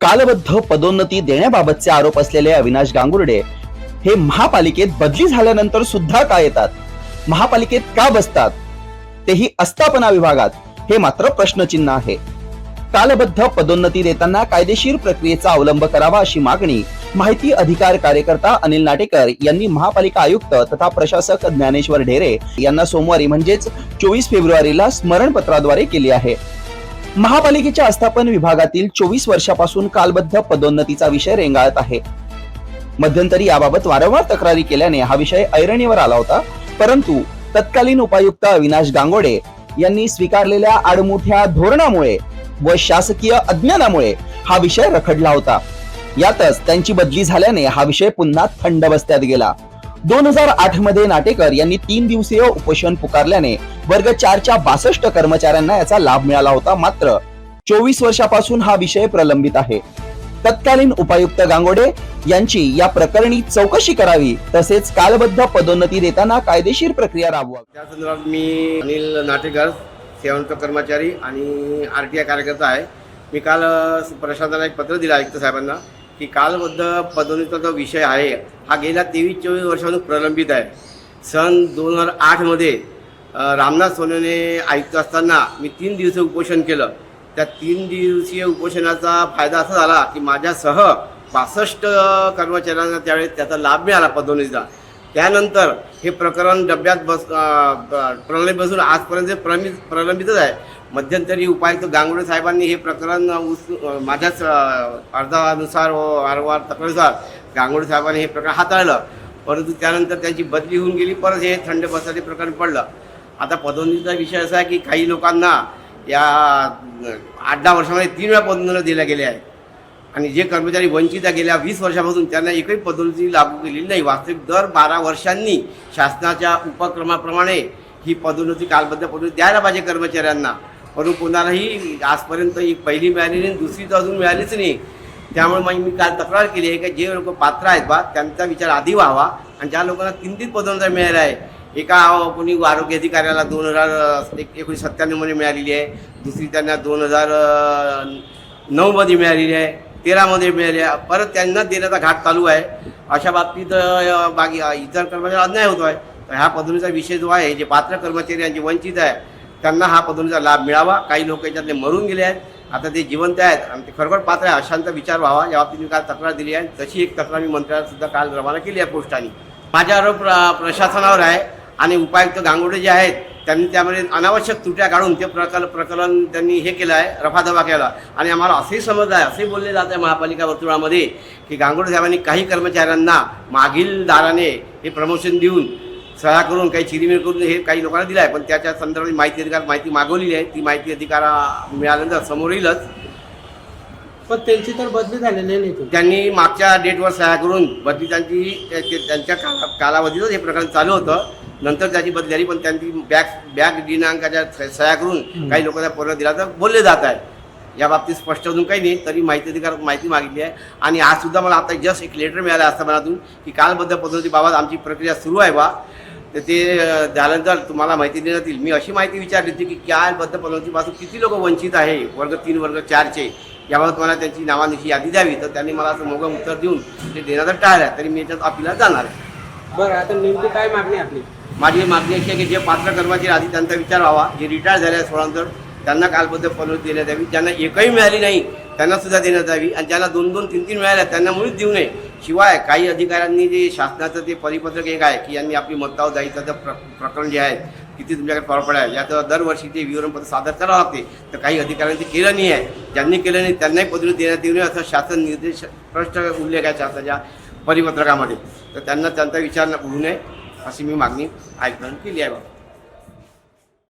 कालबद्ध पदोन्नती देण्याबाबतचे आरोप असलेले अविनाश गांगुर्डे हे महापालिकेत बदली झाल्यानंतर सुद्धा का येतात? महापालिकेत का बसतात? तेही अस्थापना विभागात हे मात्र प्रश्नचिन्ह आहे. कालबद्ध पदोन्नती देताना कायदेशीर प्रक्रियेचा अवलंब करावा अशी मागणी माहिती अधिकार कार्यकर्ता अनिल नाटेकर यांनी महापालिका आयुक्त तथा प्रशासक ज्ञानेश्वर ढेरे यांना सोमवारी म्हणजेच चोवीस फेब्रुवारीला स्मरणपत्राद्वारे केली आहे. महापालिकेच्या आस्थापन विभागातील चोवीस वर्षापासून कालबद्ध पदोन्नतीचा विषय रेंगाळत आहे. मध्यंतरी याबाबत वारंवार तक्रारी केल्याने हा विषय ऐरणीवर आला होता परंतु तत्कालीन उपायुक्त अविनाश गांगोडे यांनी स्वीकारलेल्या आडमुठ्या धोरणामुळे व शासकीय अज्ञानामुळे हा विषय रखडला होता. यातच त्यांची बदली झाल्याने हा विषय पुन्हा थंड बसत्यात गेला. दोन हजार आठमध्ये नाटेकर यांनी तीन दिवसीय उपोषण पुकारल्याने वर्ग चारच्या बासष्ट कर्मचाऱ्यांना याचा लाभ मिळाला होता. मात्र चोवीस वर्षापासून हा विषय प्रलंबित आहे. तत्कालीन उपायुक्त गांगोडे यांची या प्रकरणी चौकशी करावी तसेच कालबद्ध पदोन्नती देताना कायदेशीर प्रक्रिया राबवावी. त्या संदर्भात मी अनिल नाटेकर सेवंत कर्मचारी आणि आर टी आय कार्यकर्ता आहे. मी काल प्रशासनाला एक पत्र दिलं आयुक्त साहेबांना. की कालबद्ध पदोन्नतीचा जो विषय आहे हा गेल्या तेवीस चोवीस वर्षापासून प्रलंबित आहे. सन दोन हजार आठमध्ये रामनाथ सोनेने आयुक्त असताना मी तीन दिवस उपोषण केलं. त्या तीन दिवसीय उपोषणाचा फायदा असा झाला की माझ्यासह बासष्ट कर्मचाऱ्यांना त्यावेळेस त्याचा लाभ मिळाला पदोन्नतीचा. त्यानंतर हे प्रकरण डब्यात बस अं, प्रलंबित बसून आजपर्यंत प्रलंबित प्रलंबितच आहे. मध्यंतरी उपायुक्त गांगुडे साहेबांनी हे प्रकरण उस माझ्याच अर्जानुसार व वारंवार तक्रारीनुसार गांगुडे साहेबांनी हे प्रकरण हाताळलं. परंतु त्यानंतर त्यांची बदली होऊन गेली परत हे थंड बसाचे प्रकरण पडलं. आता पदोन्नतीचा विषय असा आहे की काही लोकांना या आठ दहा वर्षामध्ये तीन वेळा पदोन्नती दिल्या गेल्या आहेत. आणि जे कर्मचारी वंचित गेल्या वीस वर्षापासून त्यांना एकही पदोन्नती लागू केलेली नाही. वास्तविक दर बारा वर्षांनी शासनाच्या उपक्रमाप्रमाणे ही पदोन्नती कालबद्ध पदोन्नती द्यायला पाहिजे कर्मचाऱ्यांना. परंतु कोणालाही आजपर्यंत एक पहिली मिळाली नाही दुसरी तर अजून मिळालीच नाही. त्यामुळे मग मी काल तक्रार केली आहे की जे लोक पात्र आहेत बा त्यांचा विचार आधी व्हावा आणि ज्या लोकांना तीन तीन पदोन्नती मिळाल्या आहे एका कोणी आरोग्य अधिकाऱ्याला दोन हजार एक एकोणीसशे सत्त्याण्णवमध्ये मिळालेली आहे दुसरी त्यांना दोन हजार नऊमध्ये मिळालेली आहे. तेरामध्ये मिळाल्या परत त्यांना देण्याचा घाट चालू आहे. अशा बाबतीत बाकी इतर कर्मचारी अन्याय होतो आहे. तर ह्या पदवीचा विषय जो आहे जे पात्र कर्मचारी यांचे वंचित आहे त्यांना हा पदवीचा लाभ मिळावा. काही लोक याच्यातले मरून गेले आहेत. आता ते जिवंत आहेत आणि ते खरोखर पात्र आहे अशांचा विचार व्हावा. या बाबतीत मी काल तक्रार दिली आहे. तशी एक तक्रार मी मंत्र्याला सुद्धा काल रवाना केली आहे पोस्टाने. माझा आरोप प्र- प्रशासनावर आहे आणि उपायुक्त गांगुडे जे आहेत त्यांनी त्यामध्ये अनावश्यक त्रुट्या काढून ते प्रकल प्रकरण त्यांनी हे केलं आहे रफादफा केला. आणि आम्हाला असेही समजलं आहे असे बोलले जात आहे महापालिका वर्तुळामध्ये की गांगुडे साहेबांनी काही कर्मचाऱ्यांना मागील दाराने हे प्रमोशन देऊन सह्या करून काही चिरीमिरी करून हे काही लोकांना दिलं आहे पण त्याच्या संदर्भात माहिती अधिकार माहिती मागवलेली आहे. ती माहिती अधिकार मिळाल्यानंतर समोर येईलच पण त्यांची तर बदली झालेली नाही त्यांनी मागच्या डेटवर सह्या करून बदली त्यांची त्यांच्या काला कालावधीतच हे प्रकरण चालू होतं. नंतर त्याची बदली झाली पण त्यांची बॅग बॅग दिनांकाच्या स- सह्या करून काही लोकांना पूर्ण दिला. तर बोलले जात आहे. या बाबतीत स्पष्ट अजून काही नाही तरी माहिती अधिकारात माहिती मागितली आहे. आणि आज सुद्धा मला आता जस्ट एक लेटर मिळालं आस्थापनातून की कालबद्ध पद्धतीबाबत आमची प्रक्रिया सुरू आहे बा. तर ते झाल्यानंतर तुम्हाला माहिती देण्यात येईल मी अशी माहिती विचारली होती की कालबद्ध पद्धतीपासून किती लोक वंचित आहे? वर्ग तीन वर्ग चारचे. याबाबत मला त्यांची नावानिशी यादी द्यावी. तर त्यांनी मला असं मोगं उत्तर देऊन ते देण्याचं टाळलं तरी मी याच्यात अपिलात जाणार आहे. बरं आता नेमकी काय मागणी आपली? माझी मागणी अशी आहे की जे पात्र कर्मचारी आधी त्यांचा विचार व्हावा जे रिटायर झाले आहेत सोळानंतर त्यांना कालबद्ध पदोन्नती देण्यात यावी ज्यांना एकही मिळाली नाही त्यांना सुद्धा देण्यात यावी. आणि ज्यांना दोन दोन तीन तीन मिळाल्या त्यांना मुळीच देऊ नये. शिवाय काही अधिकाऱ्यांनी जे शासनाचं ते परिपत्रक एक आहे की यांनी आपली मतावर जायचं प्र प्रकरण जे आहे किती तुमच्याकडे प्रॉपर्टी आहे याचं दरवर्षी ते विवरणपत्र सादर करावं लागते. तर काही अधिकाऱ्यांनी ते केलं नाही आहे. ज्यांनी केलं नाही त्यांनाही पदवी देण्यात येऊ नये असं शासन निर्देश स्पष्ट उल्लेख आहे शासनाच्या परिपत्रकामध्ये. तर त्यांना त्यांचा विचार होऊ नये. अशी मी मागणी आयुक्तांनी केली आहे. बाबा